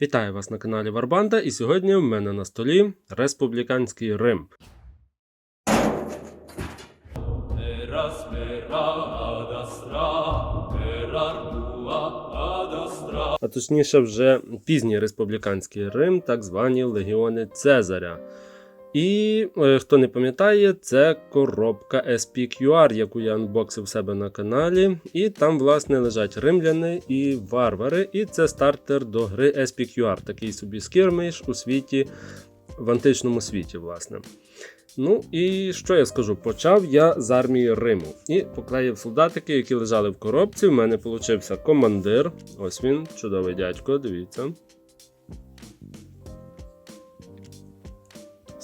Вітаю вас на каналі Варбанда, і сьогодні в мене на столі республіканський Рим. А точніше, вже пізній республіканський Рим, так звані легіони Цезаря. І е, хто не пам'ятає, це коробка SPQR, яку я анбоксив в себе на каналі. І там, власне, лежать римляни і варвари. І це стартер до гри SPQR, такий собі скірмиш у світі, в античному світі, власне. Ну і що я скажу? Почав я з армії Риму і поклеїв солдатики, які лежали в коробці. У мене получився командир. Ось він, чудовий дядько, дивіться.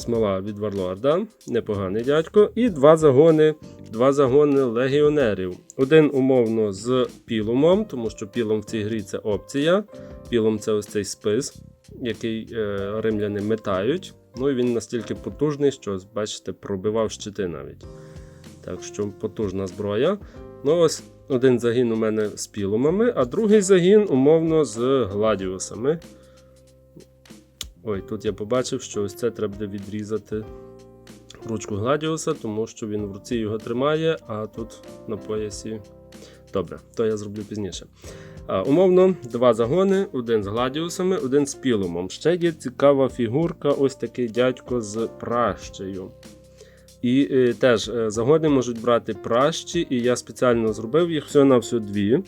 Смола від Варлорда, непоганий дядько. І два загони, два загони легіонерів. Один умовно з пілумом, тому що пілом в цій грі це опція. Пілом це ось цей спис, який е, римляни метають. Ну і він настільки потужний, що, бачите, пробивав щити навіть. Так що потужна зброя. Ну, ось один загін у мене з пілумами, а другий загін, умовно, з гладіусами. Ой, тут я побачив, що ось це треба буде відрізати ручку гладіуса, тому що він в руці його тримає, а тут на поясі. Добре, то я зроблю пізніше. А, умовно, два загони, один з гладіусами, один з пілумом. Ще є цікава фігурка, ось такий дядько з пращею. І е, теж е, загони можуть брати пращі, і я спеціально зробив їх всього на всього дві.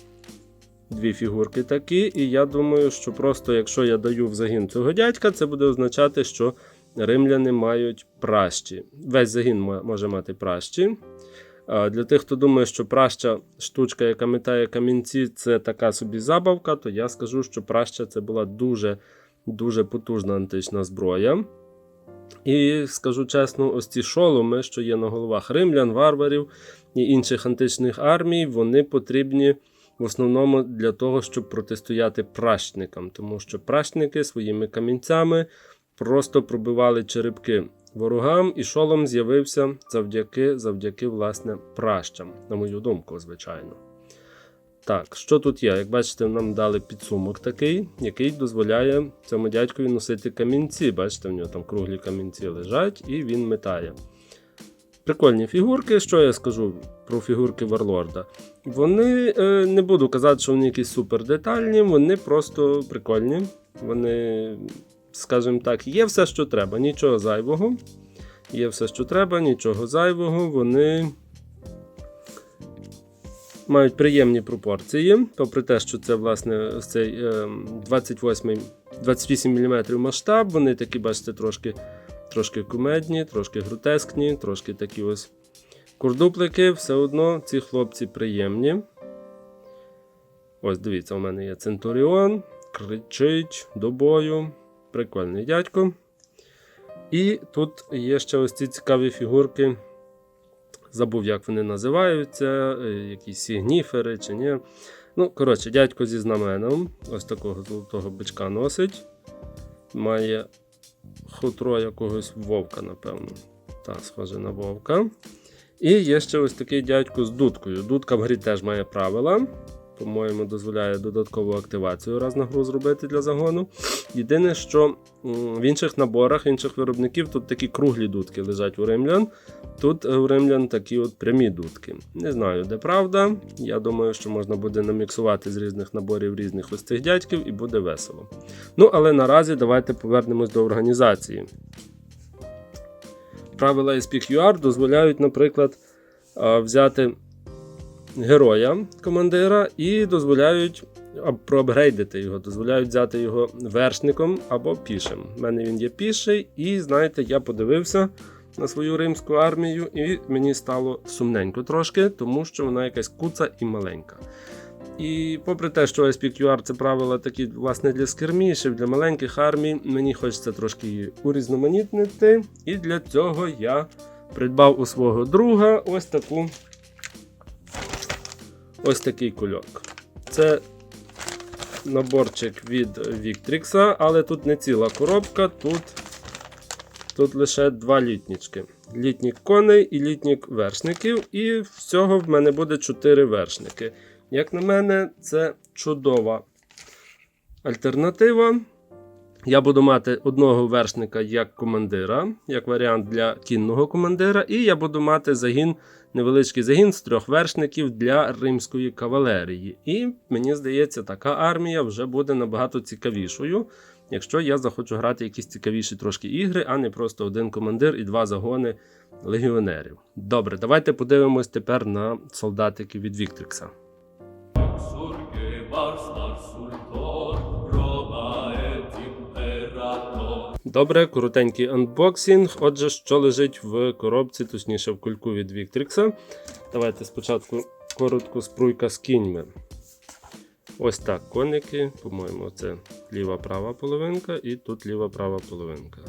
Дві фігурки такі. І я думаю, що просто якщо я даю в загін цього дядька, це буде означати, що римляни мають пращі. Весь загін може мати пращі. Для тих, хто думає, що праща штучка, яка метає камінці, це така собі забавка, то я скажу, що праща це була дуже дуже потужна антична зброя. І скажу чесно, ось ці шоломи, що є на головах римлян, варварів і інших античних армій, вони потрібні в основному для того, щоб протистояти пращникам, тому що пращники своїми камінцями просто пробивали черепки ворогам, і шолом з'явився завдяки, завдяки власне пращам, на мою думку, звичайно. Так, що тут є? Як бачите, нам дали підсумок такий, який дозволяє цьому дядькові носити камінці. Бачите, в нього там круглі камінці лежать, і він метає. Прикольні фігурки. Що я скажу про фігурки Варлорда? Вони е, не буду казати, що вони якісь супер детальні, вони просто прикольні. Вони, скажімо так, є все, що треба, нічого зайвого. Є все, що треба, нічого зайвого. Вони мають приємні пропорції, попри те, що це власне цей е, 28, 28 мм масштаб, вони такі, бачите, трошки, трошки кумедні, трошки гротескні, трошки такі ось курдуплики. Все одно ці хлопці приємні. Ось дивіться, у мене є Центуріон, кричить до бою. Прикольний дядько. І тут є ще ось ці цікаві фігурки. Забув, як вони називаються, е, якісь сігніфери чи ні. Ну, коротше, дядько зі знаменом. Ось такого золотого бичка носить. Має хутро якогось вовка, напевно. Так, схоже на вовка. І є ще ось такий дядько з дудкою. Дудка в грі теж має правила. По-моєму, дозволяє додаткову активацію раз на гру зробити для загону. Єдине, що в інших наборах, інших виробників тут такі круглі дудки лежать у римлян. Тут е, у римлян такі от прямі дудки. Не знаю, де правда. Я думаю, що можна буде наміксувати з різних наборів різних ось цих дядьків і буде весело. Ну, але наразі давайте повернемось до організації. Правила SPQR дозволяють, наприклад, взяти героя командира і дозволяють проапгрейдити його, дозволяють взяти його вершником або пішим. У мене він є піший, і знаєте, я подивився на свою римську армію, і мені стало сумненько трошки, тому що вона якась куца і маленька. І попри те, що SPQR це правила такі, власне, для скермішів, для маленьких армій, мені хочеться трошки її урізноманітнити. І для цього я придбав у свого друга ось таку ось такий кульок. Це наборчик від Victrix, але тут не ціла коробка, тут, тут лише два літнічки. Літнік коней і літнік вершників. І всього в мене буде 4 вершники. Як на мене, це чудова альтернатива. Я буду мати одного вершника як командира, як варіант для кінного командира, і я буду мати загін, невеличкий загін з трьох вершників для римської кавалерії. І мені здається, така армія вже буде набагато цікавішою, якщо я захочу грати якісь цікавіші трошки ігри, а не просто один командир і два загони легіонерів. Добре, давайте подивимось тепер на солдатиків від Віктрикса. Добре, коротенький анбоксинг. Отже, що лежить в коробці, точніше в кульку від Віктрикса. Давайте спочатку коротко спруйка з кіньми. Ось так коники. По-моєму, це ліва права половинка і тут ліва права половинка.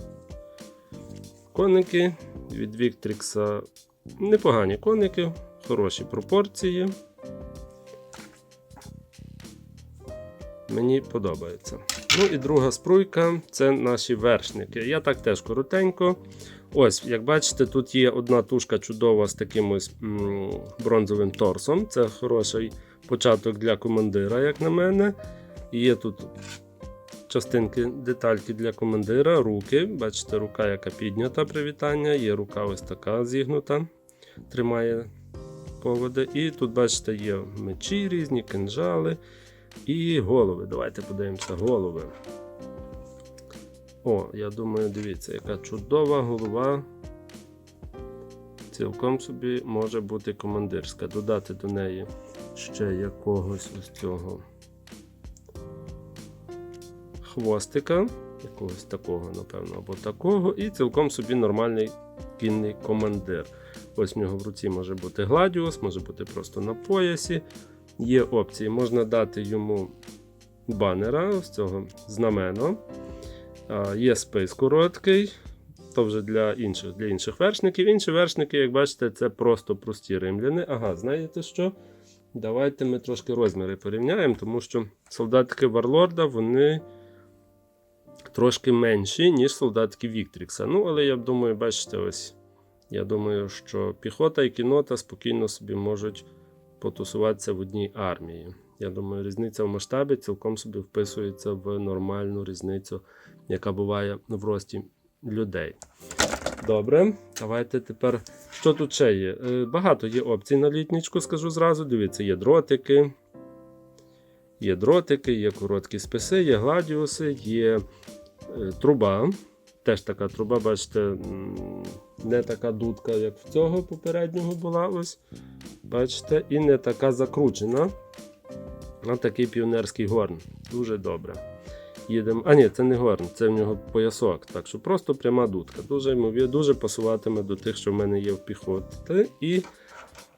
Коники від Віктрикса непогані коники, хороші пропорції. Мені подобається. Ну і друга спруйка це наші вершники. Я так теж коротенько. Ось, як бачите, тут є одна тушка чудова з таким ось м, бронзовим торсом. Це хороший початок для командира, як на мене. Є тут частинки, детальки для командира, руки. Бачите, рука, яка піднята привітання. Є рука ось така зігнута, тримає поводи. І тут, бачите, є мечі різні, кинжали. І голови. Давайте подивимося голови. О, я думаю, дивіться, яка чудова голова. Цілком собі може бути командирська. Додати до неї ще якогось ось цього хвостика. Якогось такого, напевно, або такого. І цілком собі нормальний кінний командир. Ось в нього в руці може бути гладіус, може бути просто на поясі. Є опції, можна дати йому банера, ось цього знамено. Є спис короткий, то вже для інших для інших вершників. Інші вершники, як бачите, це просто прості римляни. Ага, знаєте що? Давайте ми трошки розміри порівняємо, тому що солдатики Варлорда вони трошки менші, ніж солдатики Віктрікса. Ну, але я думаю, бачите, ось. Я думаю, що піхота і кінота спокійно собі можуть потусуватися в одній армії. Я думаю, різниця в масштабі цілком собі вписується в нормальну різницю, яка буває в рості людей. Добре, давайте тепер. Що тут ще є? Е, Багато є опцій на літнічку, скажу зразу. Дивіться, є дротики. Є дротики, є короткі списи, є гладіуси, є е, труба. Теж така труба, бачите, не така дудка, як в цього попереднього була. ось. Бачите, і не така закручена. А такий піонерський горн. Дуже добре. Їдемо. А ні, це не горн, це в нього поясок. Так що просто пряма дудка. Дуже дуже пасуватиме до тих, що в мене є в піхоті. І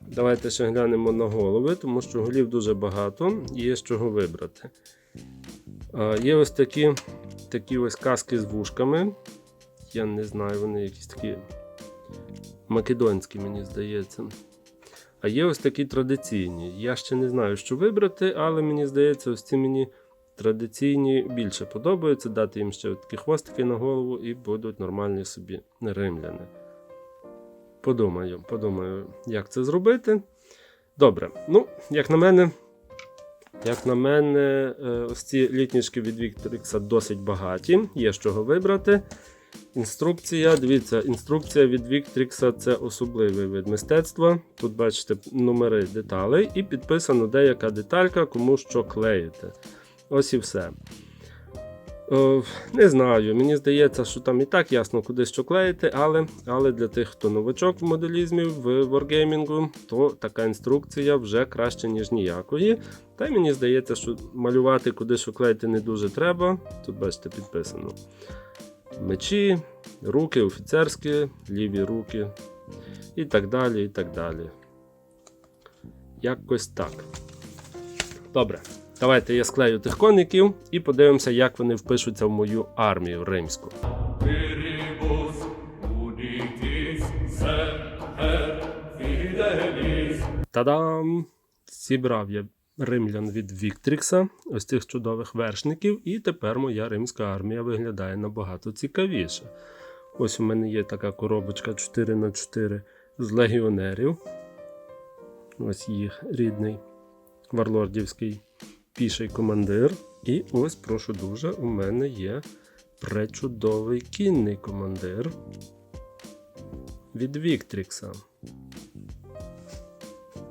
давайте ще глянемо на голови, тому що голів дуже багато є з чого вибрати. А, є ось такі, такі ось каски з вушками. Я не знаю, вони якісь такі македонські, мені здається. А є ось такі традиційні. Я ще не знаю, що вибрати, але мені здається, ось ці мені традиційні більше подобаються. Дати їм ще такі хвостики на голову і будуть нормальні собі римляни. Подумаю, подумаю, як це зробити. Добре, ну, як на мене, як на мене, е, ось ці літнішки від Вікторікса досить багаті, є з чого вибрати. Інструкція, дивіться, інструкція від Віктрікса це особливий вид мистецтва. Тут бачите номери деталей і підписано деяка деталька, кому що клеїти. Ось і все. О, не знаю, мені здається, що там і так ясно, куди що клеїти, але, але для тих, хто новачок в моделізмі в Wargaming, то така інструкція вже краще, ніж ніякої. Та й мені здається, що малювати куди що клеїти не дуже треба. Тут бачите, підписано мечі, руки офіцерські, ліві руки і так далі. і так далі. Якось так. Добре. Давайте я склею тих коників і подивимося, як вони впишуться в мою армію римську. Та-дам! Зібрав я римлян від Віктрікса, ось цих чудових вершників, і тепер моя римська армія виглядає набагато цікавіше. Ось у мене є така коробочка 4х4 з легіонерів. Ось їх рідний варлордівський піший командир. І ось, прошу дуже, у мене є пречудовий кінний командир від Віктрікса.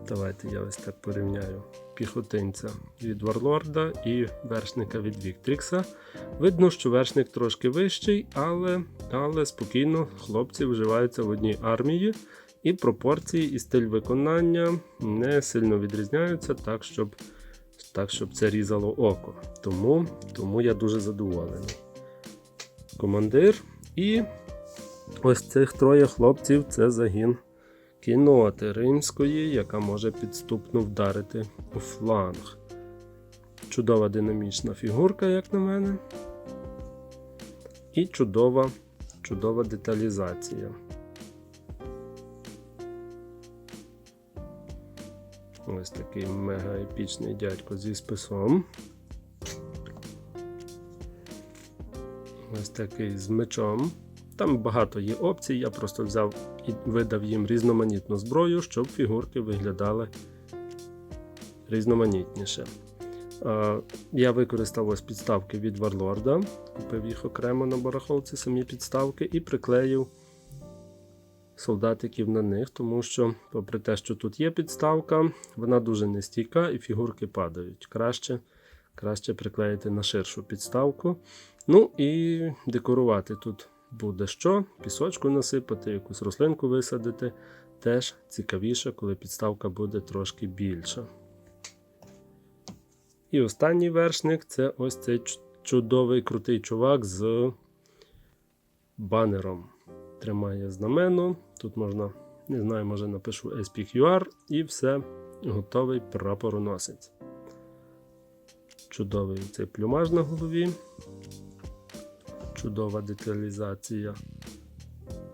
Давайте я ось так порівняю піхотинця від Варлорда і вершника від Віктрікса. Видно, що вершник трошки вищий, але, але спокійно хлопці вживаються в одній армії, і пропорції і стиль виконання не сильно відрізняються, так щоб, так, щоб це різало око. Тому, тому я дуже задоволений. Командир і ось цих троє хлопців це загін кіноти римської, яка може підступно вдарити у фланг. Чудова динамічна фігурка, як на мене. І чудова, чудова деталізація. Ось такий мега епічний дядько зі списом. Ось такий з мечом. Там багато є опцій, я просто взяв і видав їм різноманітну зброю, щоб фігурки виглядали різноманітніше. Я використав ось підставки від Варлорда, купив їх окремо на барахолці, самі підставки, і приклеїв солдатиків на них, тому що, попри те, що тут є підставка, вона дуже нестійка і фігурки падають. Краще, краще приклеїти на ширшу підставку. Ну і декорувати тут буде що, пісочку насипати, якусь рослинку висадити. Теж цікавіше, коли підставка буде трошки більша. І останній вершник це ось цей чудовий крутий чувак з банером. Тримає знамено. Тут можна, не знаю, може напишу SPQR і все, готовий прапороносець. Чудовий цей плюмаж на голові. Чудова деталізація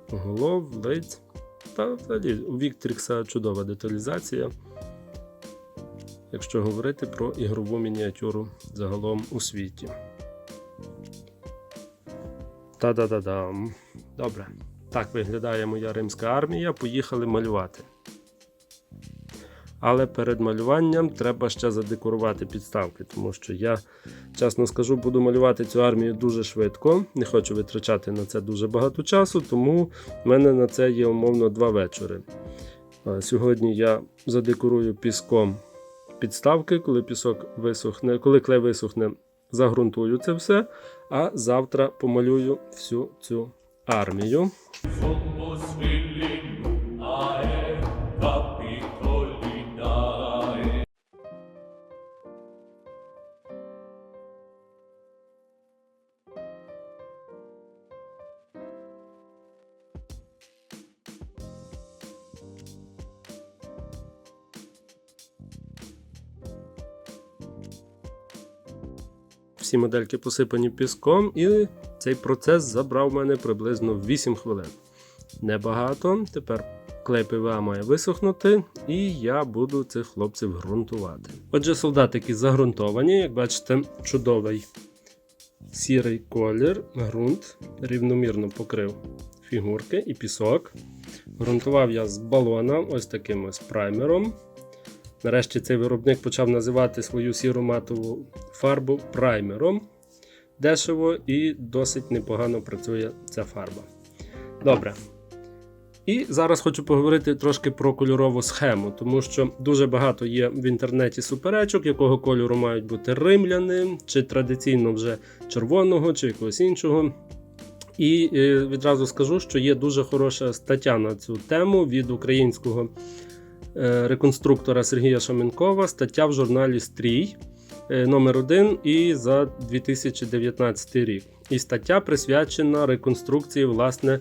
голов, лиць. Та взагалі у Віктрікса чудова деталізація. Якщо говорити про ігрову мініатюру загалом у світі. Та-да-да-дам. Добре. Так виглядає моя римська армія. Поїхали малювати. Але перед малюванням треба ще задекорувати підставки, тому що я, чесно скажу, буду малювати цю армію дуже швидко. Не хочу витрачати на це дуже багато часу, тому в мене на це є умовно два вечори. Сьогодні я задекорую піском підставки, коли пісок висохне, коли клей висохне, загрунтую це все. А завтра помалюю всю цю армію. Всі модельки посипані піском, і цей процес забрав в мене приблизно 8 хвилин. Небагато. Тепер клей ПВА має висохнути, і я буду цих хлопців ґрунтувати. Отже, солдатики загрунтовані, як бачите, чудовий сірий колір, ґрунт рівномірно покрив фігурки і пісок. Грунтував я з балона ось таким ось праймером. Нарешті цей виробник почав називати свою сіру матову фарбу праймером. Дешево і досить непогано працює ця фарба. Добре. І зараз хочу поговорити трошки про кольорову схему, тому що дуже багато є в інтернеті суперечок, якого кольору мають бути римляни, чи традиційно вже червоного, чи якогось іншого. І е, відразу скажу, що є дуже хороша стаття на цю тему від українського реконструктора Сергія Шаменкова, стаття в журналі Стрій е, номер 1 і за 2019 рік. І стаття присвячена реконструкції власне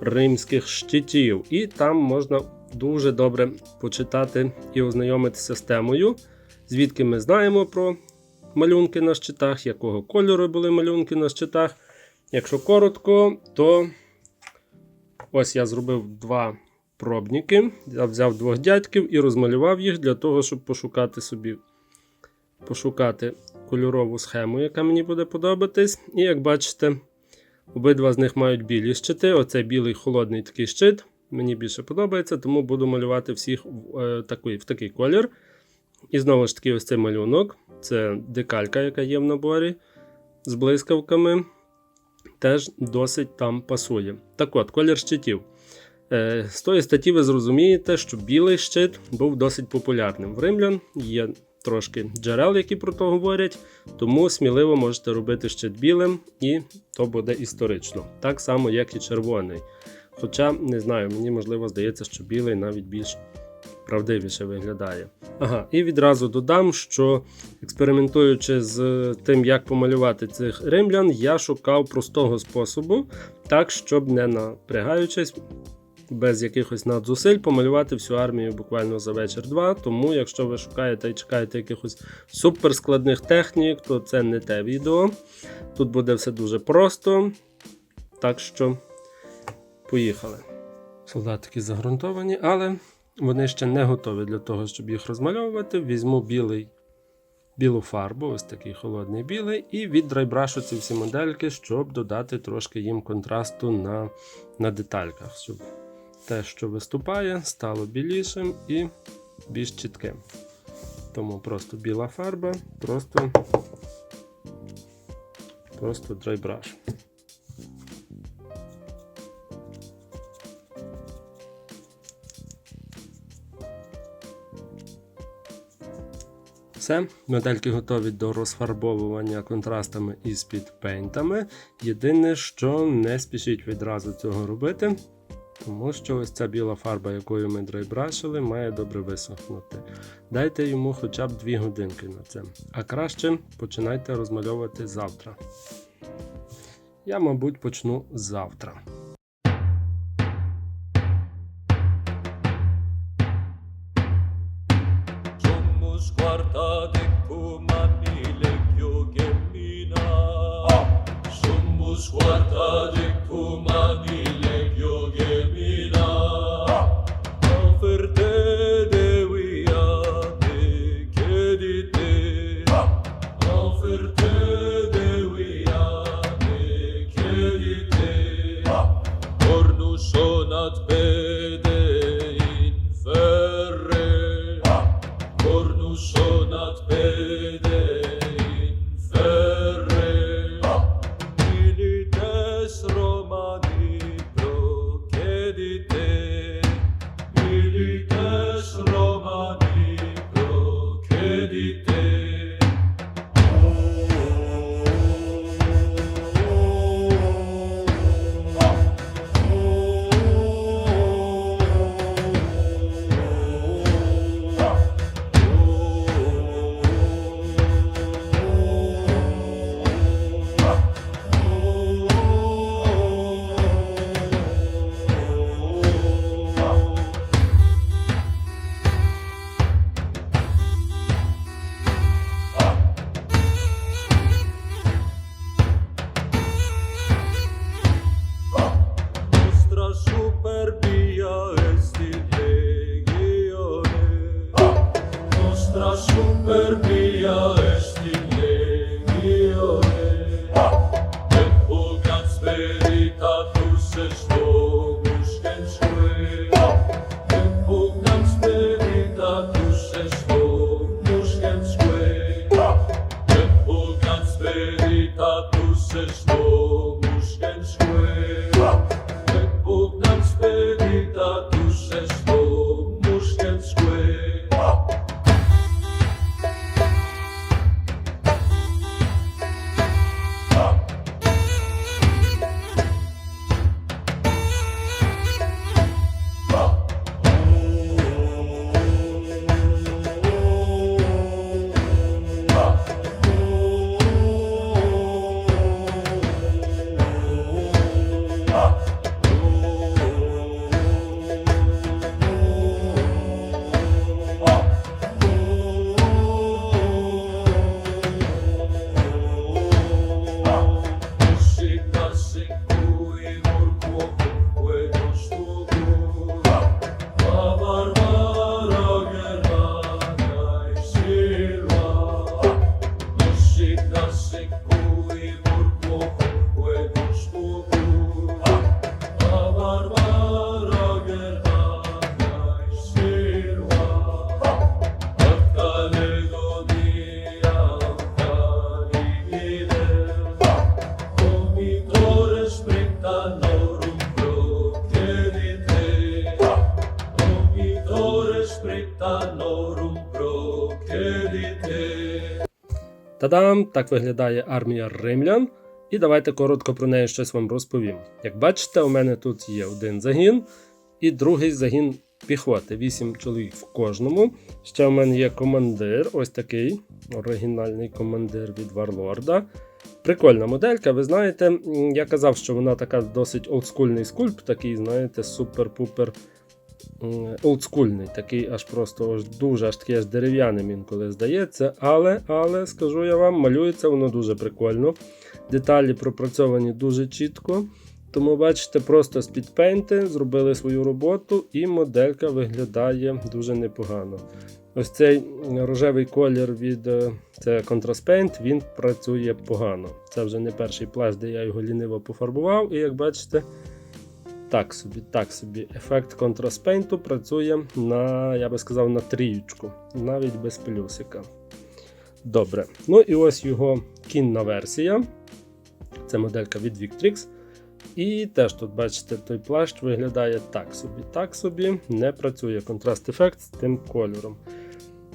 римських щитів. І там можна дуже добре почитати і ознайомитися з темою, звідки ми знаємо про малюнки на щитах, якого кольору були малюнки на щитах. Якщо коротко, то ось я зробив два пробники. Я взяв двох дядьків і розмалював їх для того, щоб пошукати собі пошукати кольорову схему, яка мені буде подобатись. І як бачите, обидва з них мають білі щити. Оце білий холодний такий щит. Мені більше подобається, тому буду малювати всіх в, е, такий, в такий колір. І знову ж таки, ось цей малюнок. Це декалька, яка є в наборі з блискавками. теж досить там пасує. Так от, колір щитів. Е, З тої статті ви зрозумієте, що білий щит був досить популярним. В римлян є трошки джерел, які про то говорять, тому сміливо можете робити щит білим, і то буде історично. Так само, як і червоний. Хоча, не знаю, мені можливо здається, що білий навіть більш правдивіше виглядає. Ага, і відразу додам, що експериментуючи з тим, як помалювати цих римлян, я шукав простого способу, так, щоб не напрягаючись, без якихось надзусиль помалювати всю армію буквально за вечір-два. Тому, якщо ви шукаєте і чекаєте якихось суперскладних технік, то це не те відео. Тут буде все дуже просто. Так що поїхали. Солдатики загрунтовані, але вони ще не готові для того, щоб їх розмальовувати. Візьму білий, білу фарбу, ось такий холодний білий, і віддрайбрашу ці всі модельки, щоб додати трошки їм контрасту на, на детальках, щоб те, що виступає, стало білішим і більш чітким. Тому просто біла фарба, просто, просто драйбраш. Все, модельки готові до розфарбовування контрастами і спідпейнтами. Єдине, що не спішіть відразу цього робити, тому що ось ця біла фарба, якою ми драйбрашили, має добре висохнути. Дайте йому хоча б 2 годинки на це. А краще починайте розмальовувати завтра. Я, мабуть, почну завтра. Somos quarta de Cumani di te. Santa, du bist Та-дам! Так виглядає армія римлян. І давайте коротко про неї щось вам розповім. Як бачите, у мене тут є один загін і другий загін піхоти. Вісім чоловік в кожному. Ще у мене є командир, ось такий оригінальний командир від Варлорда. Прикольна моделька, ви знаєте, я казав, що вона така досить олдскульний скульп, такий, знаєте, супер-пупер олдскульний, такий аж просто аж дуже аж такий аж дерев'яним інколи здається. Але, але скажу я вам, малюється воно дуже прикольно. Деталі пропрацьовані дуже чітко. Тому, бачите, просто спідпейнти зробили свою роботу, і моделька виглядає дуже непогано. Ось цей рожевий колір від е, це Contrast Paint, він працює погано. Це вже не перший плащ, де я його ліниво пофарбував, і як бачите, так собі, так собі. Ефект Paint працює на, я би сказав, на трієчку, навіть без плюсика. Добре. Ну і ось його кінна версія. Це моделька від Victrix. І теж тут, бачите, той плащ виглядає так собі, так собі, не працює контраст ефект з тим кольором.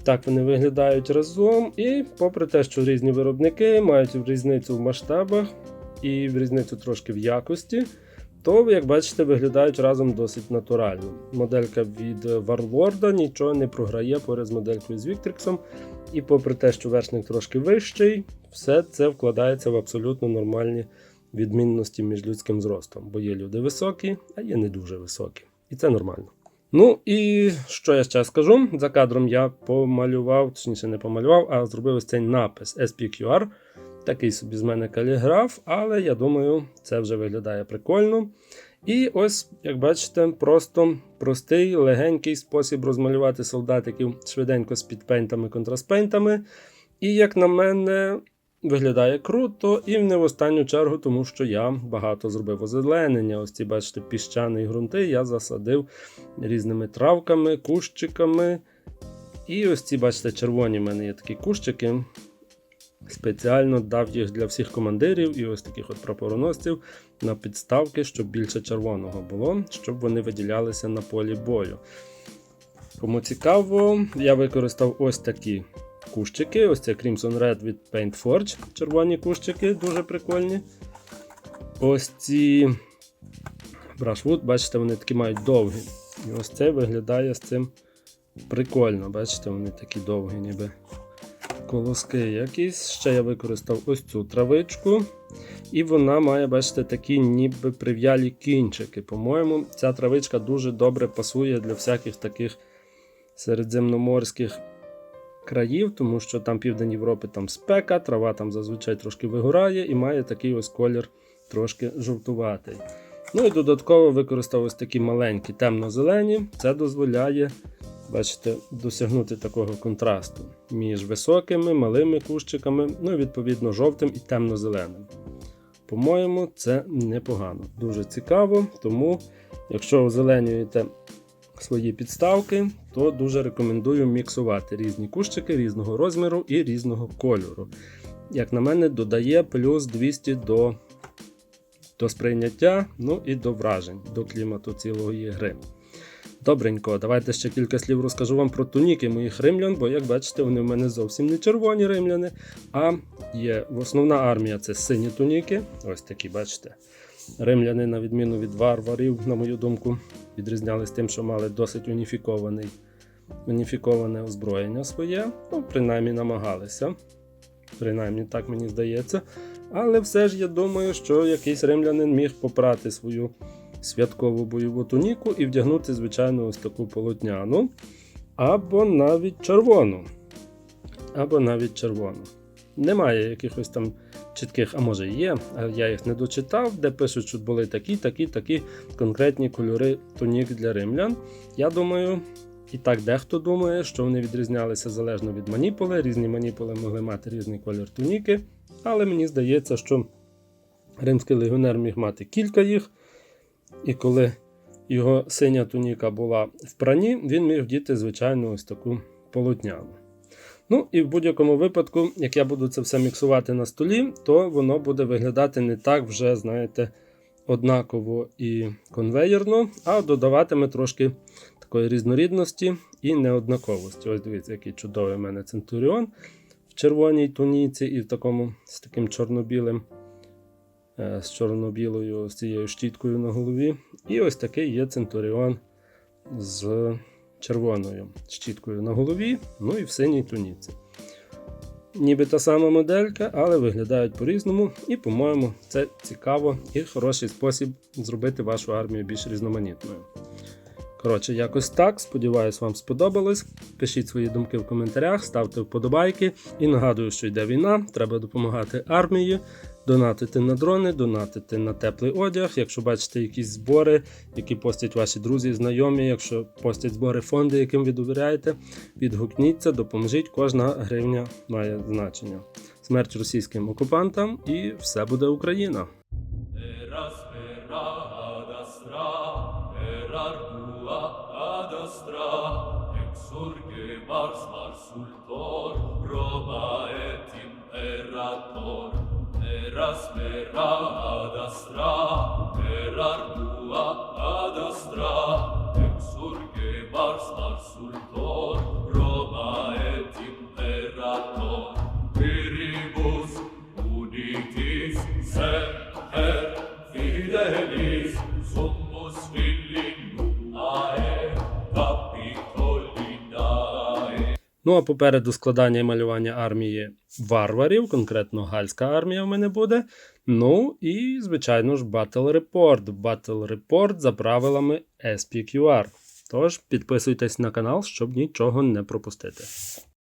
Так вони виглядають разом, і попри те, що різні виробники мають різницю в масштабах і в різницю трошки в якості, то, як бачите, виглядають разом досить натурально. Моделька від Warlord нічого не програє поряд з моделькою з Victrix. І попри те, що вершник трошки вищий, все це вкладається в абсолютно нормальні відмінності між людським зростом, бо є люди високі, а є не дуже високі. І це нормально. Ну і що я ще скажу? За кадром я помалював, точніше не помалював, а зробив ось цей напис SPQR. Такий собі з мене каліграф, але я думаю, це вже виглядає прикольно. І ось, як бачите, просто простий, легенький спосіб розмалювати солдатиків швиденько з підпейнтами, контрастпейнтами. І, як на мене, виглядає круто, і не в останню чергу, тому що я багато зробив озеленення. Ось ці, бачите, піщані ґрунти я засадив різними травками, кущиками. І ось ці, бачите, червоні в мене є такі кущики. Спеціально дав їх для всіх командирів і ось таких от прапороносців на підставки, щоб більше червоного було, щоб вони виділялися на полі бою. Кому цікаво, я використав ось такі кущики. Ось це Crimson Red від Paint Forge. Червоні кущики, дуже прикольні. Ось ці Brushwood, бачите, вони такі мають довгі. І ось цей виглядає з цим прикольно. Бачите, вони такі довгі, ніби колоски якісь. Ще я використав ось цю травичку. І вона має, бачите, такі ніби прив'ялі кінчики. По-моєму, ця травичка дуже добре пасує для всяких таких середземноморських країв, тому що там південь Європи там спека, трава там зазвичай трошки вигорає і має такий ось колір трошки жовтуватий. Ну і додатково використав ось такі маленькі темно-зелені. Це дозволяє, бачите, досягнути такого контрасту між високими, малими кущиками, ну відповідно жовтим і темно-зеленим. По-моєму, це непогано. Дуже цікаво, тому якщо озеленюєте свої підставки, то дуже рекомендую міксувати різні кущики різного розміру і різного кольору. Як на мене, додає плюс 200 до, до сприйняття, ну і до вражень, до клімату цілої гри. Добренько, давайте ще кілька слів розкажу вам про туніки моїх римлян, бо, як бачите, вони в мене зовсім не червоні римляни, а є основна армія це сині туніки. Ось такі, бачите. Римляни, на відміну від варварів, на мою думку, відрізнялись тим, що мали досить уніфікований, уніфіковане озброєння своє. Ну, принаймні намагалися. Принаймні, так мені здається. Але все ж я думаю, що якийсь римлянин міг попрати свою святкову бойову туніку і вдягнути, звичайно, ось таку полотняну. Або навіть червону. Або навіть червону. Немає якихось там чітких, а може є, я їх не дочитав, де пишуть, що були такі, такі, такі конкретні кольори тунік для римлян. Я думаю, і так дехто думає, що вони відрізнялися залежно від маніпули. Різні маніпули могли мати різний колір туніки, але мені здається, що римський легіонер міг мати кілька їх, і коли його синя туніка була в прані, він міг вдіти, звичайно, ось таку полотняну. Ну і в будь-якому випадку, як я буду це все міксувати на столі, то воно буде виглядати не так вже, знаєте, однаково і конвеєрно, а додаватиме трошки такої різнорідності і неоднаковості. Ось дивіться, який чудовий у мене Центуріон в червоній туніці і в такому з таким чорно-білим, з чорно-білою з цією щіткою на голові. І ось такий є Центуріон з червоною щіткою на голові, ну і в синій туніці. Ніби та сама моделька, але виглядають по-різному, і, по-моєму, це цікаво і хороший спосіб зробити вашу армію більш різноманітною. Коротше, якось так. Сподіваюсь, вам сподобалось. Пишіть свої думки в коментарях, ставте вподобайки. І нагадую, що йде війна, треба допомагати армії, донатити на дрони, донатити на теплий одяг. Якщо бачите якісь збори, які постять ваші друзі, знайомі, якщо постять збори фонди, яким ви довіряєте, відгукніться, допоможіть. Кожна гривня має значення. Смерть російським окупантам і все буде Україна. Exurge Mars Marsultor, Roma et. Eras, mera, adastra, erar, Ну а попереду складання і малювання армії варварів, конкретно гальська армія в мене буде. Ну і, звичайно ж, Battle Report. Battle Report за правилами SPQR. Тож підписуйтесь на канал, щоб нічого не пропустити.